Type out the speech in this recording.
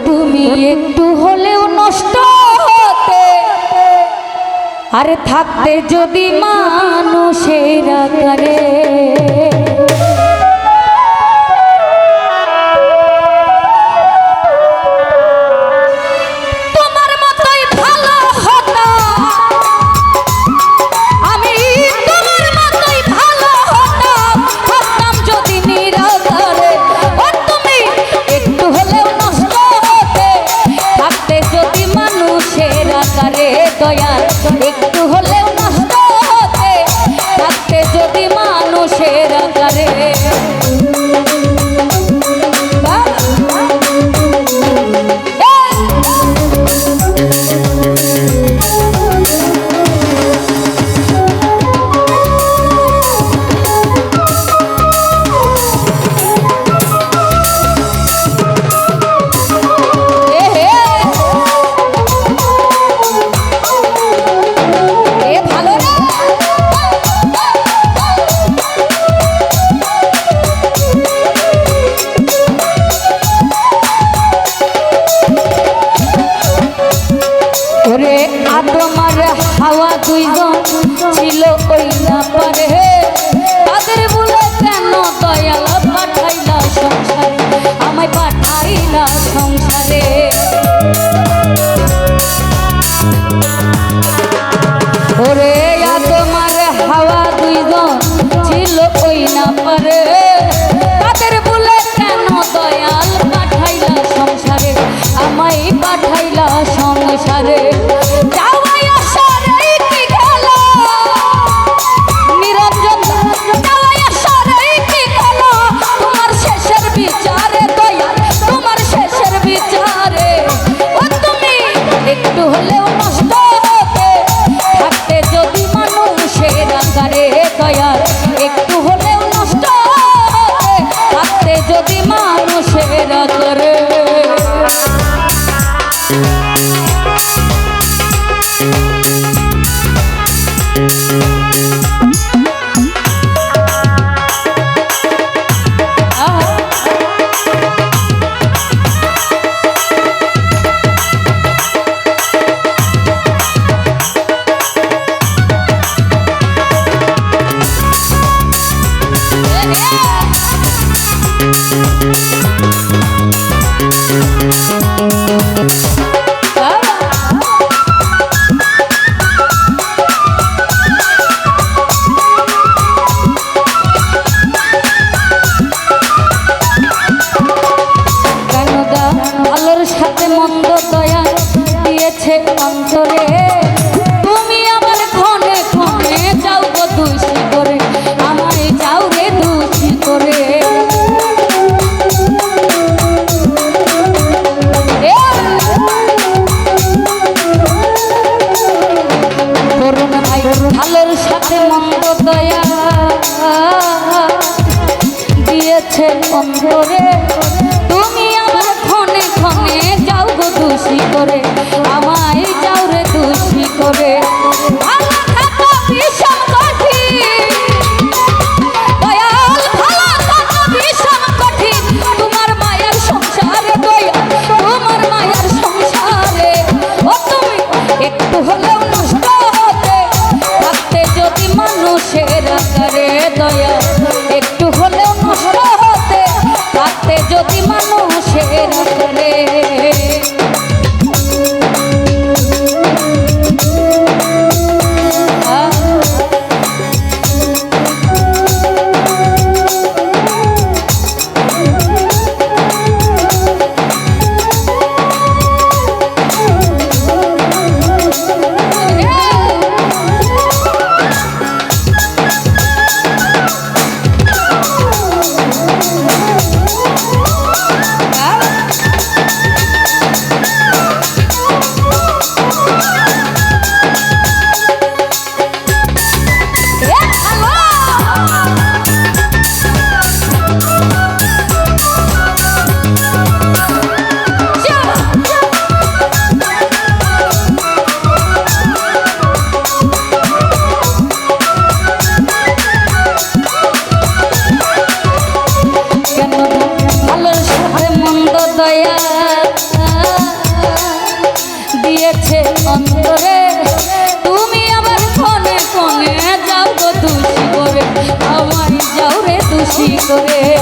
তুমি একটু হলেও নষ্ট হতে আরে থাকতে যদি মানুষের আকারে মন্দ দয়া খুশি করে